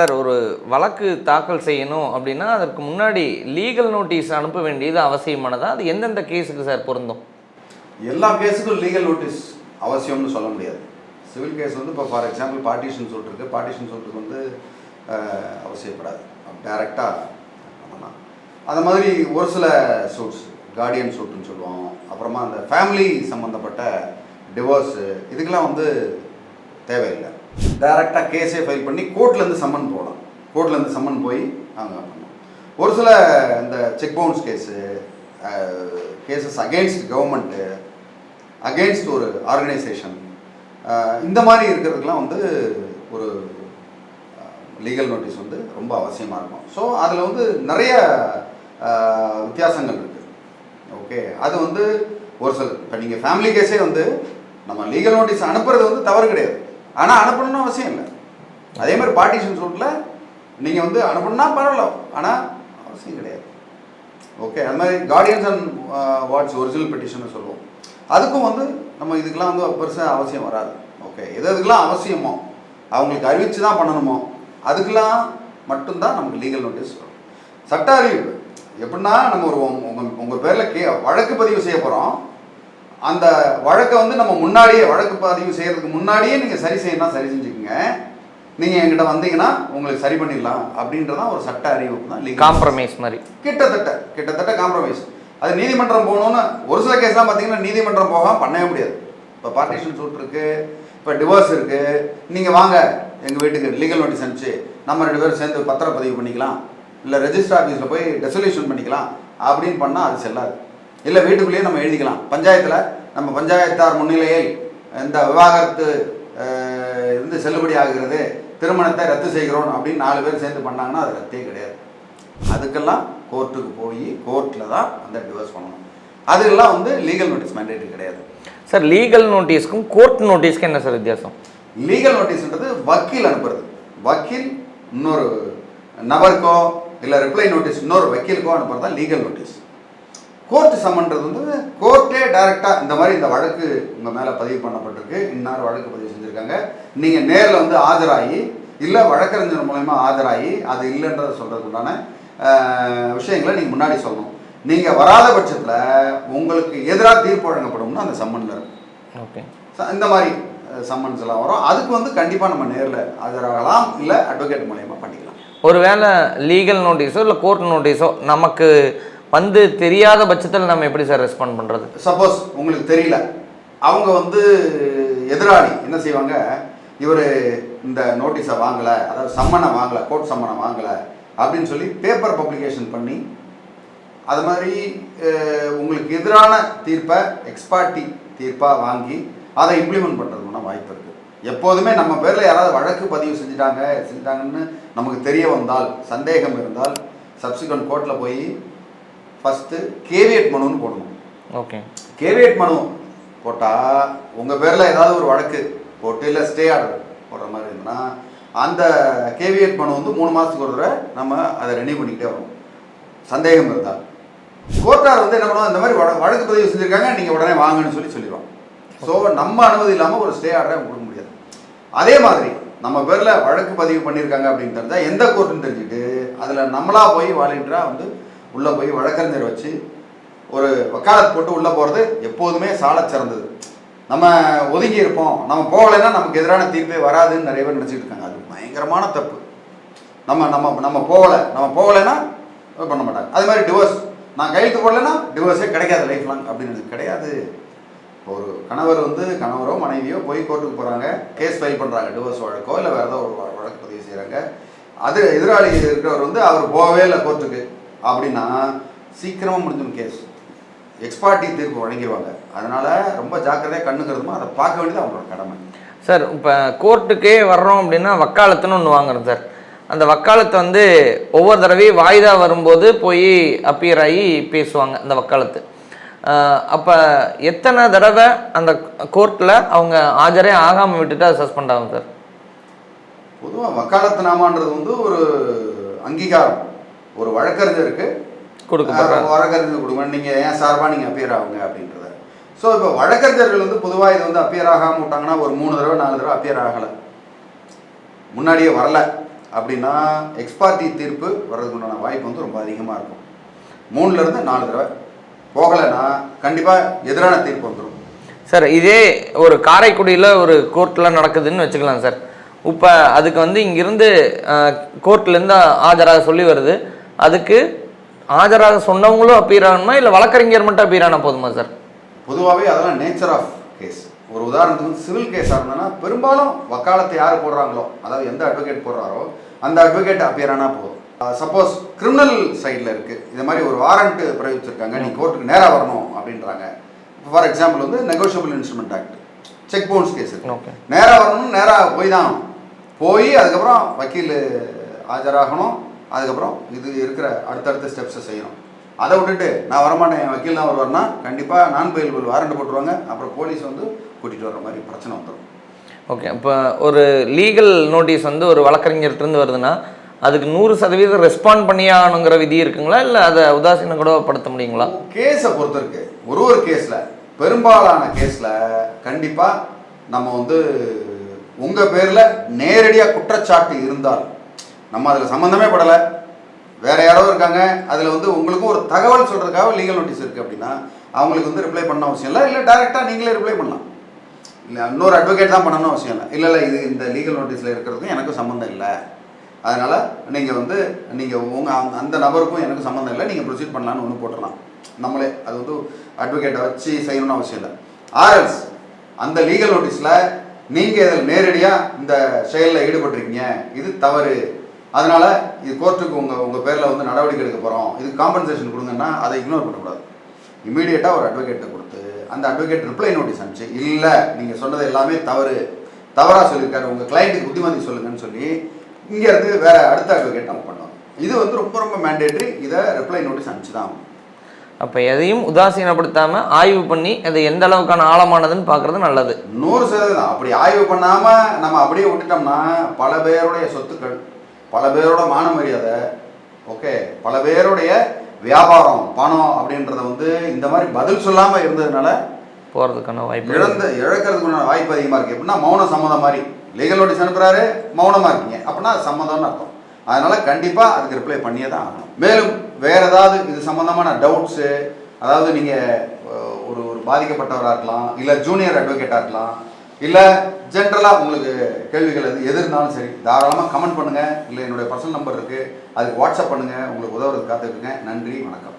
Sir ஒரு வழக்கு தாக்கல் செய்யணும் அப்படின்னா அதற்கு முன்னாடி லீகல் நோட்டீஸ் அனுப்ப வேண்டியது அவசியமானதா? அது எந்தெந்த கேஸுக்கு சார் பொருந்தும்? எல்லா கேஸுக்கும் லீகல் நோட்டீஸ் அவசியம்னு சொல்ல முடியாது. சிவில் கேஸ் வந்து இப்போ ஃபார் எக்ஸாம்பிள் பார்ட்டிஷன் சூட் இருக்குது பார்ட்டிஷன் சூட்டுக்கு வந்து அவசியப்படாது. டைரெக்டாக பண்ணலாம். அந்த மாதிரி ஒரு சில சூட்ஸ் கார்டியன் சூட்டுன்னு சொல்லுவோம். அப்புறமா அந்த ஃபேமிலி சம்மந்தப்பட்ட டிவோர்ஸு இதுக்கெல்லாம் வந்து தேவையில்லை. டைரெக்டாக கேஸே ஃபைல் பண்ணி கோர்ட்லேருந்து சம்மன் போகலாம் கோர்ட்லேருந்து சம்மன் போய் அவங்க பண்ணலாம் ஒரு சில இந்த cheque bounce case cases against government against ஒரு ஆர்கனைசேஷன் இந்த மாதிரி இருக்கிறதுக்கெலாம் வந்து ஒரு லீகல் நோட்டீஸ் வந்து ரொம்ப அவசியமாக இருக்கும். ஸோ அதில் வந்து நிறைய வித்தியாசங்கள் இருக்குது ஓகே அது வந்து ஒரு சில இப்போ நீங்கள் ஃபேமிலி கேஸே வந்து நம்ம லீகல் நோட்டீஸ் அனுப்புறது வந்து தவறு கிடையாது. ஆனால் அனுப்பணும்னு அவசியம் இல்லை. அதே மாதிரி பார்ட்டிஷன் சூட்டில் நீங்கள் வந்து அனுப்பணும்னா பரவாயில்ல. ஆனால் அவசியம் கிடையாது. ஓகே அது மாதிரி guardians and wards original petition சொல்லுவோம். அதுக்கும் வந்து நம்ம இதுக்கெல்லாம் வந்து பெருசாக அவசியம் வராது. ஓகே எது எதுக்கெலாம் அவசியமோ அவங்களுக்கு அறிவிச்சு தான் பண்ணணுமோ அதுக்கெல்லாம் மட்டும்தான் நமக்கு லீகல் நோட்டீஸ் வரும். சட்ட அறிவு எப்படின்னா நம்ம ஒரு உங்கள் உங்கள் பேரில் கே வழக்கு பதிவு செய்ய போகிறோம் அந்த வழக்கை வந்து நம்ம முன்னாடியே வழக்கு பதிவு செய்யறதுக்கு முன்னாடியே நீங்கள் சரி செய்யணும் சரி செஞ்சுக்கோங்க. நீங்கள் என்கிட்ட வந்தீங்கன்னா உங்களுக்கு சரி பண்ணிடலாம் அப்படின்றதான் ஒரு சட்ட அறிவிப்பு தான் காம்ப்ரமைஸ் மாதிரி. கிட்டத்தட்ட கிட்டத்தட்ட காம்ப்ரமைஸ் அது நீதிமன்றம் போகணும்னு ஒரு சில கேஸ்லாம் பார்த்தீங்கன்னா நீதிமன்றம் போகாம பண்ணவே முடியாது. இப்போ பார்ட்டிஷன் சூட் இருக்கு இப்போ டிவோர்ஸ் இருக்கு. நீங்கள் வாங்க எங்கள் வீட்டுக்கு லீகல் நோட்டீஸ் அனுப்பிச்சு நம்ம ரெண்டு பேரும் சேர்ந்து பத்திரப்பதிவு பண்ணிக்கலாம். இல்லை ரெஜிஸ்டர் ஆஃபீஸில் போய் டெசல்யூஷன் பண்ணிக்கலாம். அப்படின்னு பண்ணால் அது செல்லாது. இல்லை வீட்டுக்குள்ளேயே நம்ம எழுதிக்கலாம். பஞ்சாயத்தில் நம்ம பஞ்சாயத்தார் முன்னிலையில் இந்த விவாகரத்து இருந்து செல்லுபடி ஆகிறது திருமணத்தை ரத்து செய்கிறோம் அப்படின்னு நாலு பேர் சேர்ந்து பண்ணாங்கன்னா அது ரத்தே கிடையாது. அதுக்கெல்லாம் கோர்ட்டுக்கு போய் கோர்ட்டில் தான் அந்த டிவோர்ஸ் பண்ணணும். அதுக்கெல்லாம் வந்து லீகல் நோட்டீஸ் மேண்டேட்டரி கிடையாது. சார் லீகல் நோட்டீஸ்க்கும் கோர்ட் நோட்டீஸ்க்கும் என்ன சார் வித்தியாசம்? லீகல் நோட்டீஸ்ன்றது வக்கீல் அனுப்புறது. வக்கீல் இன்னொரு நபருக்கோ இல்லை ரிப்ளை நோட்டீஸ் இன்னொரு வக்கீலுக்கோ அனுப்புறது தான் லீகல் நோட்டீஸ் கோர்ட் சம்மன்றது வந்து கோர்ட்டே டைரெக்டாக இந்த மாதிரி இந்த வழக்கு உங்கள் மேலே பதிவு பண்ணப்பட்டிருக்கு. இன்னார் வழக்கு பதிவு செஞ்சுருக்காங்க. நீங்கள் நேரில் வந்து ஆஜராகி இல்லை வழக்கறிஞர் மூலயமா ஆஜராகி அது இல்லைன்றதை சொல்கிறதுக்கு உண்டான அஹ், விஷயங்களை நீங்கள் முன்னாடி சொல்லணும். நீங்கள் வராத பட்சத்தில் உங்களுக்கு எதிராக தீர்ப்பு வழங்கப்படும்னு அந்த சம்மனில் இருக்கும் ஓகே. இந்த மாதிரி சம்மன்ஸ் எல்லாம் வரும். அதுக்கு வந்து கண்டிப்பாக நம்ம நேரில் ஆஜராகலாம் இல்லை அட்வொகேட் மூலயமா பண்ணிக்கலாம். ஒருவேளை லீகல் நோட்டீஸோ இல்லை கோர்ட் நோட்டீஸோ நமக்கு வந்து தெரியாத பட்சத்தில் நம்ம எப்படி சார் ரெஸ்பாண்ட் பண்ணுறது சப்போஸ் உங்களுக்கு தெரியல. அவங்க வந்து எதிராளி. என்ன செய்வாங்க? இவர் இந்த நோட்டீஸை வாங்கலை அதாவது சம்மனை வாங்கலை கோர்ட் சம்மனை வாங்கலை அப்படின்னு சொல்லி பேப்பர் பப்ளிகேஷன் பண்ணி அது மாதிரி உங்களுக்கு எதிரான தீர்ப்பை எக்ஸ்பார்ட்டி தீர்ப்பாக வாங்கி அதை இம்ப்ளிமெண்ட் பண்ணுறதுக்கான வாய்ப்பு இருக்குது எப்போதுமே நம்ம பேரில் யாராவது வழக்கு பதிவு செஞ்சுட்டாங்க செஞ்சுட்டாங்கன்னு நமக்கு தெரிய வந்தால் சந்தேகம் இருந்தால் சப்சிக்வன்ட் கோர்ட்டில் போய் ஃபஸ்ட்டு கேவியட் மனுன்னு போடணும். ஓகே கேவியட் மனு போட்டால் உங்கள் பேரில் ஏதாவது ஒரு வழக்கு போட்டு இல்லை ஸ்டே ஆர்டர் போடுற மாதிரி இருந்ததுன்னா அந்த கேவியட் மனு வந்து மூணு மாதத்துக்கு ஒரு தடவை நம்ம அதை ரெனியூ பண்ணிக்கிட்டே வரும் சந்தேகம் இருந்தால் கோர்ட்டார் வந்து என்ன பண்ணுவோம் இந்த மாதிரி வழ- வழக்கு பதிவு செஞ்சுருக்காங்க நீங்கள் உடனே வாங்கன்னு சொல்லி சொல்லிடுவோம் ஸோ நம்ம அனுமதி இல்லாமல் ஒரு ஸ்டே ஆர்டரை கொடுக்க முடியாது. அதே மாதிரி நம்ம பேரில் வழக்கு பதிவு பண்ணியிருக்காங்க அப்படின்னு தெரிஞ்சால் எந்த கோர்ட்டுன்னு தெரிஞ்சுட்டு அதில் நம்மளா போய் வாலண்டியராக வந்து உள்ளே போய் வழக்கறிஞர் வச்சு ஒரு வக்காலத் போட்டு உள்ளே போகிறது எப்போதுமே சாலச் சிறந்தது. நம்ம ஒதுங்கி இருப்போம். நம்ம போகலைன்னா நமக்கு எதிரான தீர்ப்பே வராதுன்னு நிறைய பேர் நினச்சிட்டு இருக்காங்க. அது பயங்கரமான தப்பு. நம்ம நம்ம நம்ம போகலை. நம்ம போகலைன்னா பண்ண மாட்டாங்க. அது மாதிரி டிவோர்ஸ் நான் கையெழுத்து போடலைன்னா டிவோர்ஸே கிடைக்காது லைஃப் லாங் அப்படின்னு கிடையாது. ஒரு கணவர் வந்து கணவரோ மனைவியோ போய் கோர்ட்டுக்கு போகிறாங்க கேஸ் ஃபைல் பண்ணுறாங்க டிவோர்ஸ் வழக்கோ இல்லை வேறு ஏதோ ஒரு வழக்கு பதிவு செய்கிறாங்க அது எதிராளி இருக்கிறவர் வந்து அவர் போகவே இல்லை கோர்ட்டுக்கு அப்படின்னா சீக்கிரமாக முடிஞ்சிடும் கேஸ் எக்ஸ்பார்ட்டி தீர்ப்பு வழங்கிடுவாங்க. அதனால் ரொம்ப ஜாக்கிரதையாக கண்ணு கருதுமா அதை பார்க்க வேண்டியது அவங்களோட கடமை. சார் இப்போ கோர்ட்டுக்கே வர்றோம் அப்படின்னா வக்காலத்துன்னு ஒன்று வாங்குறோம் சார். அந்த வக்காலத்தை வந்து ஒவ்வொரு தடவையும் வாய்தா வரும்போது போய் அப்பியர் ஆகி பேசுவாங்க அந்த வக்காலத்து. அப்போ எத்தனை தடவை அந்த கோர்ட்டில் அவங்க ஆஜரே ஆகாமல் விட்டுட்டு அது சஸ்பெண்ட் ஆகும் சார்? பொதுவாக வக்காலத்து நாமான்றது வந்து ஒரு அங்கீகாரம். ஒரு வழக்கறிஞருக்கு அஹ், வழக்கறிஞர் கொடுங்க. நீங்கள் ஏன் சார்பாக நீங்கள் அப்பியர் ஆகுங்க அப்படின்றத. ஸோ இப்போ வழக்கறிஞர்கள் வந்து பொதுவாக இது வந்து அப்பியர் ஆகாம விட்டாங்கன்னா ஒரு மூணு தடவை நாலு தடவை அப்பியர் ஆகலை. முன்னாடியே வரல. அப்படின்னா எக்ஸ்பார்ட்டி தீர்ப்பு வர்றதுக்கு உண்டான வாய்ப்பு வந்து ரொம்ப அதிகமாக இருக்கும். மூணுல இருந்து நாலு தடவை. போகலைன்னா கண்டிப்பாக எதிரான தீர்ப்பு வந்துடும் சார் இதே ஒரு காரைக்குடியில் ஒரு கோர்ட்டில் நடக்குதுன்னு வச்சுக்கலாம் சார். இப்போ அதுக்கு வந்து இங்கிருந்து கோர்ட்லேருந்து ஆஜராக சொல்லி வருது. அதுக்கு ஆஜராக சொன்னவங்களும் அப்பீர் ஆகணுமா இல்லை வழக்கறிஞர் மட்டும் அப்பீர் ஆனால் போதுமா சார் பொதுவாகவே அதெல்லாம் நேச்சர் ஆஃப் கேஸ் ஒரு உதாரணத்துக்கு வந்து சிவில் கேஸாக இருந்ததுன்னா பெரும்பாலும் வக்காலத்தை யார் போடுறாங்களோ அதாவது எந்த அட்வொகேட் போடுறாரோ அந்த அட்வொகேட் அப்பியர் ஆனால் போதும் சப்போஸ் கிரிமினல் சைடில் இருக்குது இது மாதிரி ஒரு வாரண்ட் பிரயோகிச்சிருக்காங்க. நீ கோர்ட்டுக்கு நேராக வரணும் அப்படின்றாங்க. ஃபார் எக்ஸாம்பிள் வந்து negotiable instrument act cheque bounce case இருக்கு நேராக வரணும் நேராக போய் தான். போய் அதுக்கப்புறம் வக்கீல் ஆஜராகணும். அதுக்கப்புறம் இது இருக்கிற அடுத்தடுத்த ஸ்டெப்ஸை செய்யணும். அதை விட்டுட்டு நான் வரமாட்டேன் என் வக்கீல் தான் வருவார்னா கண்டிப்பாக நான் பெயில்பிள் வாரண்ட் போட்டுருவாங்க. அப்புறம் போலீஸ் வந்து கூட்டிகிட்டு வர்ற மாதிரி பிரச்சனை வந்துடும் ஓகே இப்போ ஒரு லீகல் நோட்டீஸ் வந்து ஒரு வழக்கறிஞர்கிட்டருந்து வருதுன்னா அதுக்கு நூறு சதவீதம் ரெஸ்பாண்ட் பண்ணியே ஆகணுங்கிற விதி இருக்குங்களா? இல்லை அதை உதாசீனம் கூட படுத்த முடியுங்களா? கேஸை பொறுத்த இருக்கு. ஒரு ஒரு கேஸில் பெரும்பாலான கேஸில் கண்டிப்பாக நம்ம வந்து உங்கள் பேரில் நேரடியாக குற்றச்சாட்டு இருந்தால் நம்ம அதில் சம்மந்தமே படலை. வேறு யாரோ இருக்காங்க. அதில் வந்து உங்களுக்கும் ஒரு தகவல் சொல்கிறதுக்காக லீகல் நோட்டீஸ் இருக்குது அப்படின்னா அவங்களுக்கு வந்து ரிப்ளை பண்ண அவசியம் இல்லை. இல்லை டேரெக்டாக நீங்களே ரிப்ளை பண்ணலாம். இல்லை இன்னொரு அட்வொகேட் தான் பண்ணணும் அவசியம் இல்லை. இல்லை இல்லை இது இந்த லீகல் நோட்டீஸில் இருக்கிறதுக்கும் எனக்கும் சம்மந்தம் இல்லை. அதனால் நீங்கள் வந்து நீங்கள் உங்கள் அந்த நபருக்கும் எனக்கு சம்மந்தம் இல்லை. நீங்கள் ப்ரொசீட் பண்ணலான்னு ஒன்று போட்டுடலாம் நம்மளே அது வந்து அட்வொகேட்டை வச்சு செய்யணும்னு அவசியம் இல்லை. ஆர்எல்ஸ் அந்த லீகல் நோட்டீஸில் நீங்கள் இதில் நேரடியாக இந்த செயலில் ஈடுபட்டிருக்கீங்க. இது தவறு. அதனால் இது கோர்ட்டுக்கு உங்கள் உங்கள் பேரில் வந்து நடவடிக்கை எடுக்க போகிறோம் இதுக்கு காம்பன்சேஷன் கொடுங்கன்னா அதை இக்னோர் பண்ணக்கூடாது. இமீடியட்டாக ஒரு அட்வொகேட்டை கொடுத்து அந்த அட்வொகேட் ரிப்ளை நோட்டீஸ் அனுப்பிச்சு இல்லை நீங்கள் சொன்னது எல்லாமே தவறு. தவறாக சொல்லியிருக்காரு. உங்கள் கிளைண்ட்டுக்கு புத்திமதி சொல்லுங்கன்னு சொல்லி இங்கேருந்து வேற அடுத்த அட்வொகேட் நம்ம பண்ணுவோம் இது வந்து ரொம்ப ரொம்ப மேண்டேட்ரி இதை ரிப்ளை நோட்டீஸ் அனுப்பிச்சு தான். அப்போ எதையும் உதாசீனப்படுத்தாமல் ஆய்வு பண்ணி அது எந்த அளவுக்கான ஆழமானதுன்னு பார்க்குறது நல்லது. நூறு சதவீதம். அப்படி ஆய்வு பண்ணாமல் நம்ம அப்படியே விட்டுட்டோம்னா பல பேருடைய சொத்துக்கள் பல பேரோட மான மரியாதை ஓகே பல பேருடைய வியாபாரம் பணம் அப்படின்றத வந்து இந்த மாதிரி பதில் சொல்லாமல் இருந்ததுனால போகிறதுக்கான வாய்ப்பு இழந்து இழக்கிறதுக்குள்ள வாய்ப்பு அதிகமாக இருக்குது எப்படின்னா மௌன சம்மதம் மாதிரி. லீகல் நோட்டீஸ் அனுப்புறாரு மௌனமாக இருக்கீங்க. அப்படின்னா சம்மதம்னு அர்த்தம். அதனால கண்டிப்பாக அதுக்கு ரிப்ளை பண்ணியே தான் ஆகணும். மேலும் வேற ஏதாவது இது சம்மந்தமான டவுட்ஸு அதாவது நீங்கள் ஒரு ஒரு பாதிக்கப்பட்டவராக இருக்கலாம் இல்லை ஜூனியர் அட்வொகேட்டாக இருக்கலாம் இல்லை ஜென்ரலாக உங்களுக்கு கேள்விகள் எது எது இருந்தாலும் சரி தாராளமாக கமெண்ட் பண்ணுங்கள் இல்லை என்னுடைய பர்சனல் நம்பர் இருக்குது அதுக்கு வாட்ஸ்அப் பண்ணுங்கள் உங்களுக்கு உதவுறது காத்துக்குங்க நன்றி வணக்கம்.